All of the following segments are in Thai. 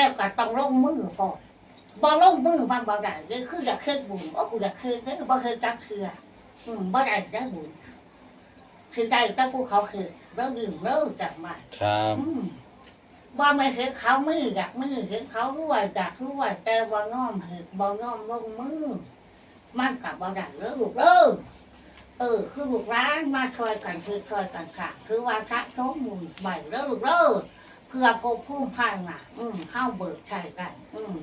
แล้วก็ต้องลงมือพอบ่ลงมือมันบ่ได้เลยคืออยากเฮ็ดบุญโอ้กูอยากเฮ็ดเด้อบ่เฮ็ดจักเทื่ออืมบ่ได้ได้บุญคือได้แต่ผู้เขาคือเราดื่มเราจักมาครับอืมว่าไม่เห็นเขามืออยากมือเห็นเขารวยอยากรวยแต่ว่าน้อมเห็นบ่น้อมลงมือมันกับบ่ได้แล้วลูกเอ้อเออ คือลูกร้านมาช่วยกันคือช่วยกันค่ะ คือว่าพระโชมมุนใบแล้วลูกเอ้อ เพื่อพบผู้พันน่ะ อืมเข้าเบิกใช้กันอืม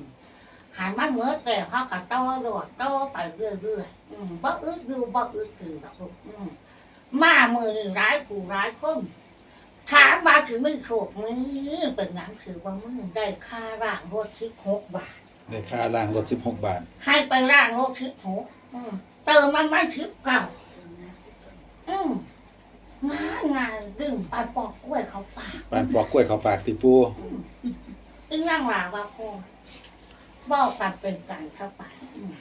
หายมันเมื่อแต่เขากับโตโดดโตไปเรื่อยๆอืมบ่อึดอยู่บ่อึดถือดอกลูกอืมมามือนี่ร้ายผู้ร้ายคนถามมาถึงไม่ถูกมือเป็นหนังคือว่ามือได้ค่าร่างรถทิพหกบาทได้ค่าล่างรถสิบหกบาท ให้ไปร่างรถทิพหกอืมเติมมันมันทิพเก่าอืม ง่ายง่ายดึงไปปอกกล้วยเขาปากปานปอกกล้วยเขาปากติปูอืมอึ้งร่างลาว่าพ่อบอกกันเป็นการเข้าไปอืม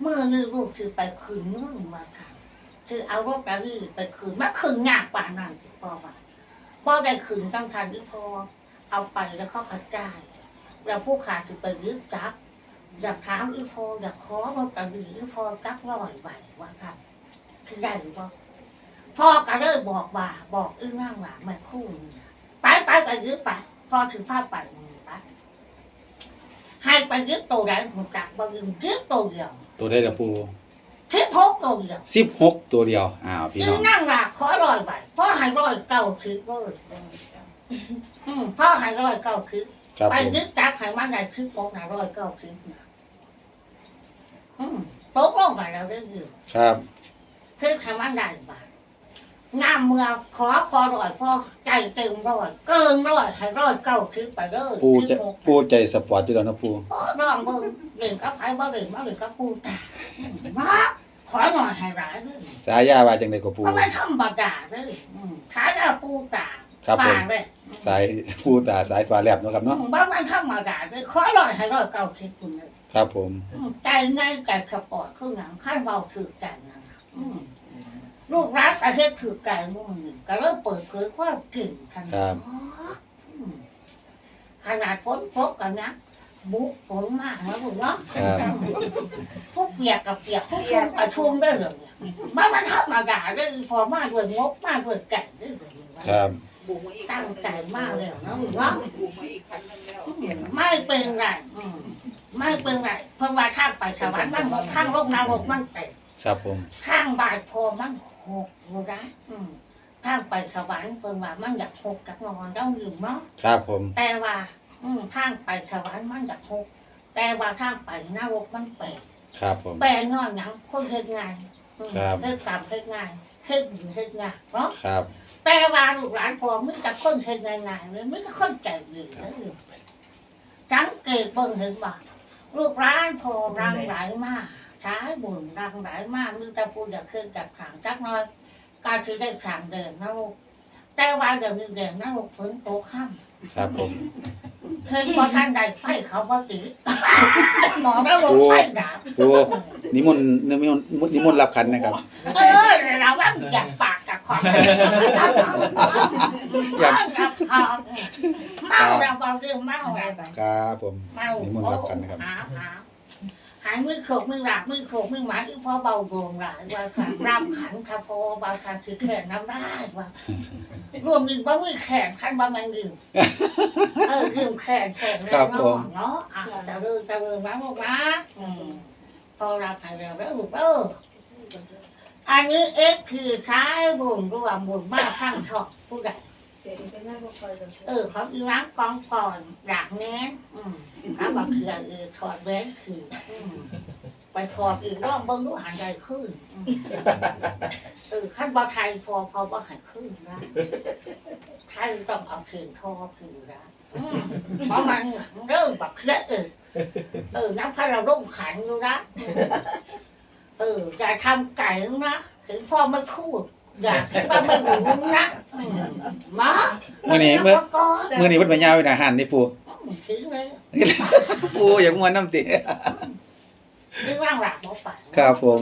เมื่อนี่ลูกคือไปคืนเงื่อนมาค่ะคือเอารถกระรี่ไปคืนมาคืนยากป่านนั้นพ่อว่าพ่อได้ขืนตั้งทันที่พอเอาไปแล้วเขากระจายแล้วผู้ขาถือไปยึดจับ อยากถามอีพออยากขอรถกระบี่อีพอจักร้อยใบว่าครับคือได้หรือเปล่า พ่อก็เลยบอกว่า บอกอื้อนั่งว่าไม่คู่นี่นะไปไปไปยึดไปพ่อถือผ้าไปมือไปให้ไปยึดตัวไหนผมจักบ่ยืมยึดตัวเดียวตัวได้ละปูทิพกตัวเดียวสิบหกตัวเดียวอ้าวพี่ยืน้นองนั่งหลักขอร้อยใบพ่อให้ร้อยเก้าคิดร้อยอืมพ่อให้ร้อยเก้าคิดครับไปผมนึกจักให้มันได้คิดพกนะร้อยเก้าคิดนะอืมตกลงไปแล้วได้ยินครับคิดให้มันได้บาท งามเมืองขอขอร้อยพ่อใจเต็มร้อยเกินร้อยให้ร้อยเก้าคิดไปเลยปูคิจะดพกปูใจสปอร์ตอยู่แล้วนะปูพ่อร้องเบิ่งเล่นกับไผบ่เล่นบ่เล่นกับปูตาอืมมาขอหน่อยให้ร้ายเลยสายาว่าจังไดก็ปูก็ไม่ธรรมดาเลยอืมขายเอาปูตาครับผมป่าเลยสายปูตาสายฟ้าแลบเนาะครับอืเนาะมบ้านมันธรรมดาเลยขอร้อยให้ร้อยเก้าสิบคุณเลย ครับผม อืมใจง่ายใจสปอร์ตคือหนังขั้นเบาถือใจนะอืม ลูกรักประเทศถือใจมุ่งหนึ่งก็เริ่มเปิดเผยความเก่งทันทีอืมขนาดพ้นพบกันนะบุกฝนมากนะลูกเนาะครับ พวกเปียกกับเปียกพวกชุ่มกับชุ่มได้เลยเนี่ยมันมันธรรมดาเลยพอมากด้วยงบมากด้วยไก่ด้วยเลยครับบุกมาอีกตั้งใจมากเลยนะลูกเนาะบุกมาอีกครั้งหนึงแล้วอืมเปลี่ยนไม่เป็นไรอืมไม่เป็นไร เพราะว่าทางไปสวรรค์มันหกทางโลกนรกมันเต็มครับผม ทางบาดโพมัน หกอยู่นะอืมทางไปสวรรค์เพิ่นว่ามันอยากหกจากนอนต้องยืมเนาะครับผม แต่ว่า อืมทางไปสวรรค์มันอยากหกแต่ว่าทางไปนรกมันแปดครับผม แปดงอนหยังคนเฮ็ดงานอืมครับ เฮ็ดกรรมเฮ็ดงานเฮ็ดบุญเฮ็ดงานเนาะ ครับ แต่ว่าลูกหลานพอมึงจะคนเฮ็ดงานๆเลยมึงจะคนใจดีเลยสังเกตเบิ่งเห็นบ่ลูกหลานพอรังไหลมา ใช้บุญรังไหลมามึงจะพูดอยากขึ้นจากขางจักหน้อยการที่ได้ขางเดินนะลูกแต่ว่าเดี๋ยวนี้เดินนะลูกฝนตกค่ำครับผมเห็นพอท่านใดไฟเขาบ่ติดหมอแล้วลงไฟดับปูนิมนต์นิมนต์นิมนต์รับขันนะครับ เออเราว่าอยากปากกับของอยากพอเมาเราบอกเรื่องเมาอะไรไปครับผมเมานิมนต์รับขันนะครับหายมือโขกมือหลักมือโขกมือหมาที่พ่อเบาโดงหลายว่าค่ะรับขันค่ะพอบางครั้งคือแขนน้ำได้ว่ารวมดึงบ้ามือแขนขันบ้ามันดึงเออดึงแขนแขนแล้วเนาะเนาะอะจะเดินจะเดินมาลูกนะอืมพอรับหายแล้วแล้วลูกเอออันนี้เอ็กคือใช้บุญรวมบุญมากข้างชอบผู้ใด เออเขาอีรักกองก่อนดักแน้นอืมแล้วบอกคือเออถอดแว้นคืออืมไปถอดอีกรอบเบิ้งดูหันใจขึ้นอืมเออขั้นบอไทยพอพอบ่หันขึ้นนะไทยต้องเอาเขียนทอคือนะอืมเพราะมันเริ่มแบบเครียดเออเออน้ำพระเราร่มขันอยู่นะเอออย่าทำไก่นะถึงพ่อไม่พูดอย่าคิดว่าไม่รู้นะอืม มามื้อนี้มื้อก็มื้อนี้เพิ่นไปยาวอยู่อาหารนี่ปูถึงเลยปูอยากม่วนน้ำติถึงร่างหลักหมอป่าครับผม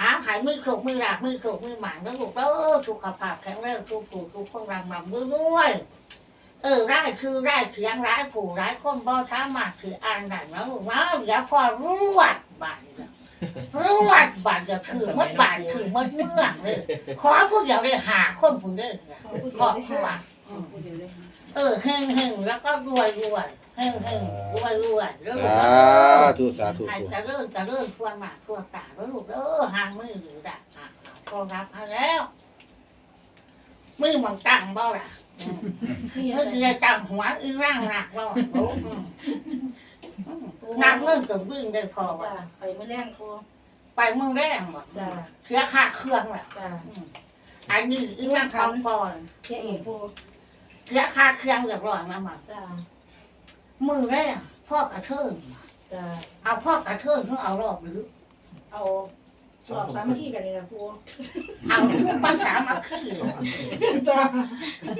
หาหายมือโขกมือหลากมือโขกมือหมานแล้วลูกเออสุขภาพแข็งแรงทุกผู้ทุกคนรำรำด้วยๆเออร้ายคือร้ายเสียงร้ายผู้ร้ายคนบ่สามารถถืออ่านได้นะลูกนะอย่าพอรวดบาดเดียว รวดบาดเดียวถือมดบาดถือมดเมื่องเลยขอผู้เดียวเลยหาคนผู้เดียวขอบคุณว่าอืมผู้เดียวเลยเออเฮงเฮงแล้วก็รวยรวยเฮงเฮงรวยรวยแล้วลูกสาเออธุสาธุไอ้ปูจะเริ่มจะเริ่มทวนหมากทวนตาแล้วลูกเออห่างมือหรือดักอะโทรรับมาแล้ว มือมันตั้งบ่ล่ะอืมนี่มือคือจะตั้งหัวอีร่างหนักบ่ลูกอืมอืม นักเงินกับวิ่งได้พอจ้าว่ะไปเมื่อแรงครูไปเมืองแรงบ่จ้าเสียค่าเครื่องแหละจ้าอืมอันนี้อีร่างทองปอนเจ๊เอกครูเสียค่าเครื่องเรียบร้อยมาหมดจ้ามือแรกพ่อกระเทินจ้าเอาพ่อกระเทินเพื่อเอารอบหรือเอา สอบสามัคคีกันเลยนะครูเอาทุกปัญหามาคือจ้า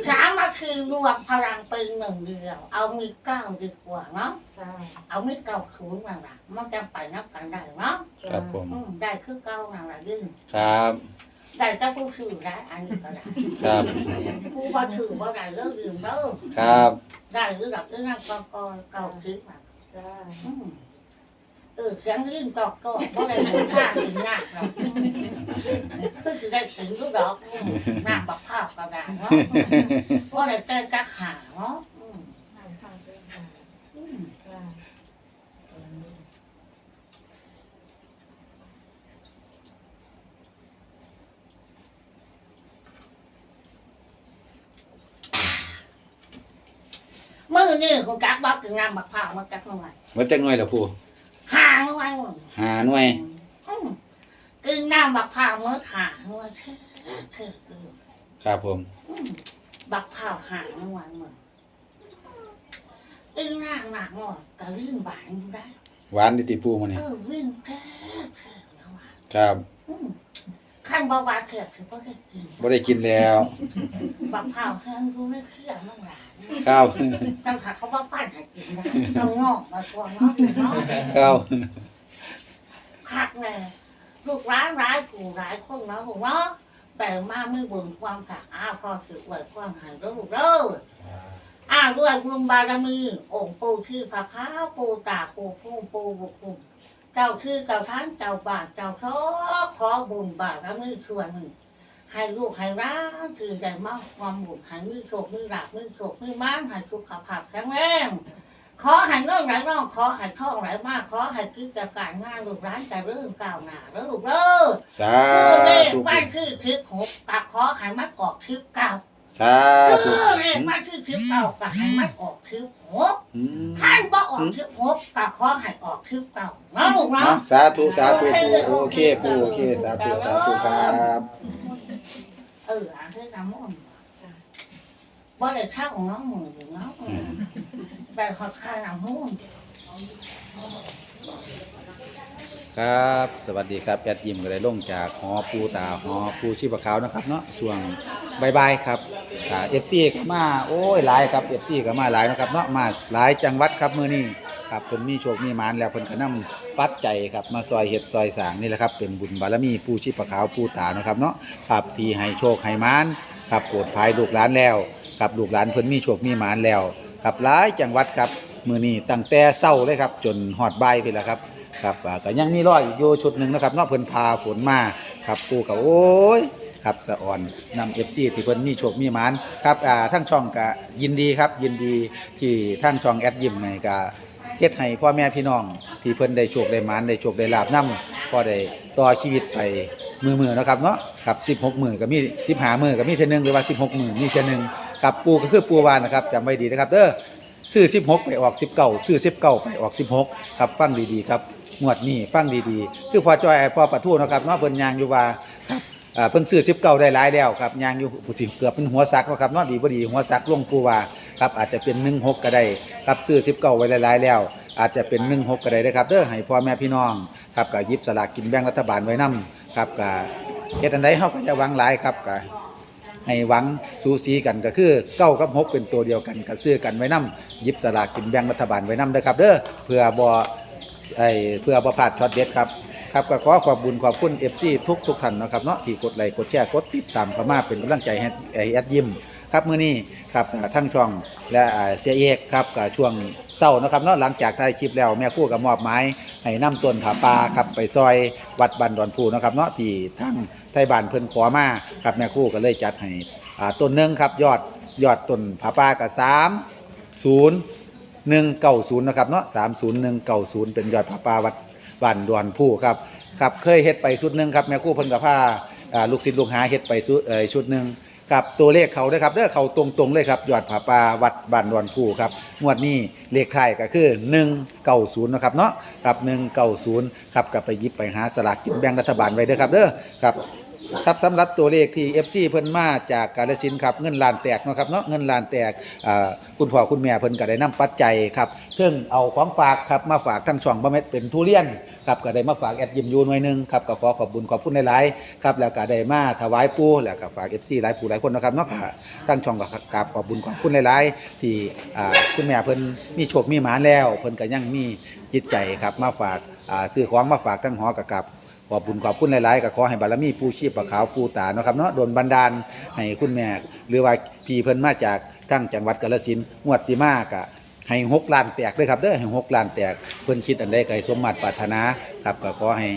สามาคือรวมพลังเป็นหนึ่งเดียว เอามีเก้าดีกว่าเนาะจ้าเอามีเก้าศูนย์มาละมันจะไปนับกันได้เนาะครับผมอืมได้คือเก้านั่นละยืนครับ ได้แต่ผู้ถือได้อันนี้ก็ได้ครับผู้บ่ถือบ่ได้เลิกยืมเด้อครับ ได้หรือดอกเอื้อนกอกอเก่าทิพย์มาจ้า อืม เออเสียงรื่นตอกก็เพราะอะไรมันข้างถึงหนักเราคือจะได้ถึงลูกดอกหนักบักข้าวกระดาษเนาะเพราะอะไรแต่กักหาเนาะมื่อนี่คุณกักบอกถึงน้ำบักข้ามากักเมื่อไหร่มานจังหน่อยเหรอผู้ หาหน่อยมึงหาหน่วยอืมกินน้ำบักพร้าวเมื่อหาหน่อยเท่เท่เออครับผมอืมบักพร้าวหาหน่อยมึงอีนางหนักหน่อยก็ลื่นบานอยู่ได้หวานดิติปูมาเอเนี่ยอวิ่งแท้แท้แล้วว่าครับ อืมขั้นเบาหวานเถื่อนคือพ่ได้กินบ่ได้กินแล้ว บักพร้าวแห้งดูไม่เครียดมั่งหลานครับตั้งแต่เขาว่าปั้นให้กินได้ต้องงอกมาตัวเนาะเนาะครับคักเลยลูกร้ายร้ายผู้ร้ายคนเนาะลูกเนาะแต่มาไม่บุญความขักอ้าวพอสือไว้ความหายแล้วลูกเด้ออ้าวด้วยบุญบารมีองค์ปู่ที่พระข้าวปู่ตาปู่พุ่มปู่บุกคุมเจ้าที่เจ้าท่านเจ้าบาทเจ้าทอขอบุญบารมีส่วนหนึ่ง ให้ลูกให้ร้านคือได้มาความบุญให้มีโชคมีลาภมีโชคมีม้านให้สุขภาพแข็งแรงขอให้เงินไหลร่องขอให้ทองไหลมากขอให้กิจการงานลูกร้านจะเริ่มก้าวหน้าแล้วลูกเด้อสาคือเลขธุบ้านคือทิพหกกะขอให้มันออกทิพเก้าสาธุคือเลขบ้านคือทิพเก้ากะให้มันออกทิพหกอืมท่านบ่ออกทิพหกกะขอให้ออกทิพเก้าเนาะลูกเนาะ เนาะสาธุสาธุปูโอเคปูโอเคสาธุสาธุครับ เอออะคือน้ำมันบ่ได้ข้าวของน้องหมูเนาะอืมแต่ขอข้าวน้ำมันครับ สวัสดีครับแอดยิมก็ได้ลงจากหอปูตาหอปูชีพขาวนะครับเนาะช่วงบายๆครับเอ่า FC ก็มา โอ้ยหลายครับ FC ก็มาหลายนะครับเนาะมาหลายจังหวัดครับมือนี้ ครับเพิ่นมีโชคมีมานแล้วเพิ่นก็นำปัจจัยครับมาซอยเฮ็ดซอยสางนี่แหละครับเป็นบุญบารมีปูชีพขาวปูตานะครับเนาะครับที่ให้โชคให้มานครับโปรดภายลูกหลานแล้วครับลูกหลานเพิ่นมีโชคมีมานแล้วครับหลายจังหวัดครับมือนี้ตั้งแต่เช้าเลยครับจนฮอดใบ่ายพี่ละครับครับอ่ยังมีรอยอยู่ชุดหนึ่งนะครับนอกเพิ่นพาฝนมาครับปูก็โอ้ยครับสะอ่อนนำ FC ที่เพิ่นมีโชคมีมานครับอ่าทั้งช่องก็ยินดีครับยินดีที่ทั้งช่องแอดยิมในก็ เฮ็ดให้พ่อแม่พี่น้อง ที่เพิ่นได้โชคได้หมานได้โชคได้ลาบนํพอได้ต่อชีวิตไปมือๆเนะครับเนาะครับ 16 มือก็มี15มือก็มีเทื่อหนึงหรือว่า 16 มือมีเทื่อหนึงครับปูก็คือปูวานนะครับจำไว้ดีนะครับเด้อซื้อ 16 ไปออก 19ซื้อ 19 ไปออก 16ครับฟังดีๆครับงวดนี้ฟังดีๆ คือพอจอยพอปะทูเนะครับเนาะเพิ่นยางอยู่ว่าครับ อ่าเพิ่นซื้อ19ได้หลายแล้วครับยางอยู่ผู้สิเกือบเป็นหัวซักเนาะครับนาะดีบ่ดีหัวซักลงผู้ว่าครับอาจจะเป็น16ก็ได้ครับซื้อ19ไว้หลายๆแล้ว อาจจะเป็น16ก็ได้เด้อครับเด้อให้พ่อแม่พี่น้องครับก็หยิบสลากกินแบ่งรัฐบาลไว้นํครับก็เฮ็ดอันใดเฮาก็จะหวังหลายครับก็ให้หวังสูสีกันก็คือเก้ากับหกเป็นตัวเดียวกันก็ซื้อกันไว้นํหยิบสลากกินแบ่งรัฐบาลไว้นํเด้อครับเด้อเพื่อบ่ไอ้เพื่อประพลาดช็อตเด็ดครับ ครับก็ขอขอบบุญขอบคุณ FC ทุกทุกท่านนะครับเนาะที่กดไลค์กดแชร์กดติดตามเข้ามาเป็นกำลังใจให้ให้แอดยิมครับมื้อนี้ครับทั้งช่องและเสียเอกครับกับช่วงเศร้านะครับเนาะหลังจากถ่ายคลิปแล้วแม่คู่ก็มอบหมายให้นํต้นผาป่าครับไปซอยวัดบันดอนพูนะครับเนาะที่ทั้งไทยบ้านเพิ่นขอมาครับแม่คู่ก็เลยจัดให้อ่าต้นหนึ่งครับยอดยอดต้นผาป่าก็3 0 190นย์หนึ่งเก่าศูนย์นะครับเนาะ30190เก่าศูนย์เป็นยอดผาป่าวัด บ้านดอนผู้ครับครับเคยเฮ็ดไปชุดหนึ่งครับแม่ครู่เพิ่นกับผ้าอ่าลูกศิษย์ลูกหาเฮ็ดไปชุดเอ่อชุดหนึ่งครับตัวเลขเขาเด้อครับเด้อเขาตรงๆเลยครับยอดผาปลาวัดบ้านดอนผู้ครับงวดนี้เลขไทายก็คือ190นะครับเนาะครับ190ครับกลับไปหยิบไปหาสลากกินแบ่งรัฐบาลไว้เด้อครับเด้อครับ ครับสำหรับตัวเลขที่ FC เพิ่นมาจากกาฬสินธุ์ครับเงินล้านแตกเนาะครับเนาะเงินล้านแตกอ่าคุณพ่อคุณแม่เพิ่นก็ได้นำปัจจัยครับเพิ่งเอาของฝากครับมาฝากทั้งช่องบ่แม่นเป็นทุเรียนครับก็ได้มาฝากแอดยิมยูหน่วยหนึงครับก็ขอขอบคุญขอบคุณหลายๆครับแล้วก็ได้มาถวายปู่แล้วก็ฝาก FC หลายผู้หลายคนเนาะครับเนาะก็ทั้งช่องก็กราบขอบคุญขอบคุณหลายๆที่อ่าคุณแม่เพิ่นมีโชคมีหมาแล้วเพิ่นก็ยังมีจิตใจครับมาฝากอ่าซื้อของมาฝากทั้งหอกับกับ ขอบุญขอบคุณหลายๆก็ขอให้บารมีปูชีพปะขาวปูตาเนาะครับเนาะโดนบันดาลให้คุณแม่ หรือว่าพี่เพิ่นมาจากทั้งจังหวัดกาฬสินธุ์งวดสิมากะให้หกล้านแตกเด้อครับเด้อให้หกล้านแตกเพิ่นคิดอันใดก็ให้สมมาตรปรารถนาครับก็ขอให้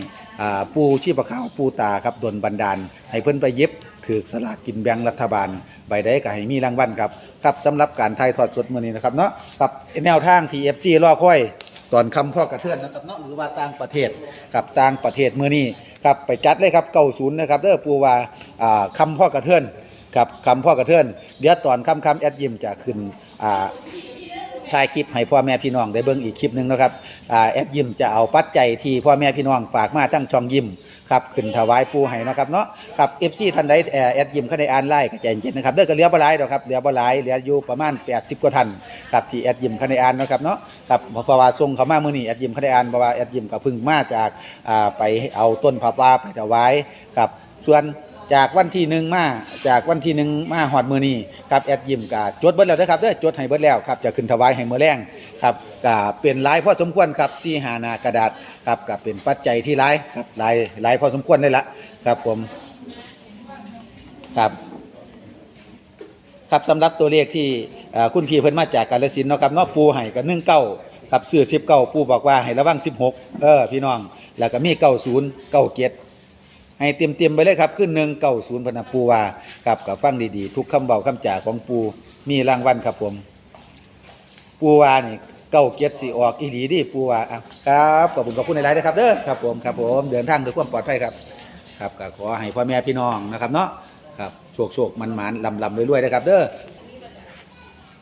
อ่าปูชีพปะขาวปูตาครับโดนบันดาล ให้เพิ่นไปเย็บถือสลากกินแบ่งรัฐบาลใบใดก็ให้มีรางวัลครับครับสำหรับการถ่ายทอดสดมื้อนี้นะครับเนาะครับแนวทางที่ FC รอคอย ตอนคำพ่อกระเทือนนะครับเนาะหรือว่าต่างประเทศกับต่างประเทศมื้อนี้ครับไปจัดเลยครับเก่าศูนย์นะครับเด้อปูว่าอ่าคำพ่อกระเทือนกับคำพ่อกระเทือนเดี๋ยวตอนคำคำแอดยิมจะขึ้นอ่า ถ่ายคลิปให้พ่อแม่พี่น้องได้เบิ่งอีกคลิปหนึ่งนะครับอ่าแอดยิมจะเอาปัจจัยที่พ่อแม่พี่น้องฝากมาตั้งช่องยิมครับขึ้นถวายปูให้นะครับเนาะครับ FC ท่านใดเอ่อแอดยิมเข้าในอ่านไล่ก็ใจเย็นๆนะครับเด้อก็เหลือบ่หลายดอกครับเหลือบ่หลายเหลืออยู่ประมาณ 80 กว่าท่านครับที่แอดยิมเข้าในอ่านนะครับเนาะครับเพราะว่าส่งเขามามื้อนี้แอดยิมเขาได้อ่านเพราะว่าแอดยิมก็เพึ่งมาจากอ่าไปเอาต้นผับว่าไปถวายครับส่วน จากวันที่หนึ่งมาจากวันที่หนึ่งมาหอดมือนี้ครับแอดยิมก็จดเบิดแล้วนะครับเด้อจดให้เบิดแล้วครับจะขึ้นถวายให้มื้อแรงครับก็เป็นลายพอสมควรครับสี่หานากระดาษครับก็เป็นปัจจัยที่ลายครับลายลายพอสมควรเลยละครับผมครับครับสำหรับตัวเลขที่คุณพี่เพิ่นมาจากกาฬสินเนาะครับเนาะปูให้ก็19ครับซื้อ19ปูบอกว่าให้ระวัง16เออพี่น้องแล้วก็มี90 97 ให้เต็มๆไปเลยครับขึ้น190พนนะปูวาครับก็ฟังดีๆ ทุกคำเว้าคำจ่าของปูมีรางวัลครับผม ปูว่านี่97สิออกอีหลีดิปูวาอะครับขอบคุณขอบคุณหลายนะครับเด้อครับผมครับผมเดินทางด้วยความปลอดภัยครับ ครับก็ขอให้พ่อแม่พี่น้องนะครับเนาะครับโชคโชคมันมันลำลำรวยๆนะครับเด้อ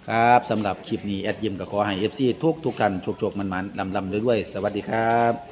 ครับสำหรับคลิปนี้แอดยิมก็ขอให้ FC ทุกทุกท่านโชคโชคมันมันลำลำรวยๆสวัสดีครับ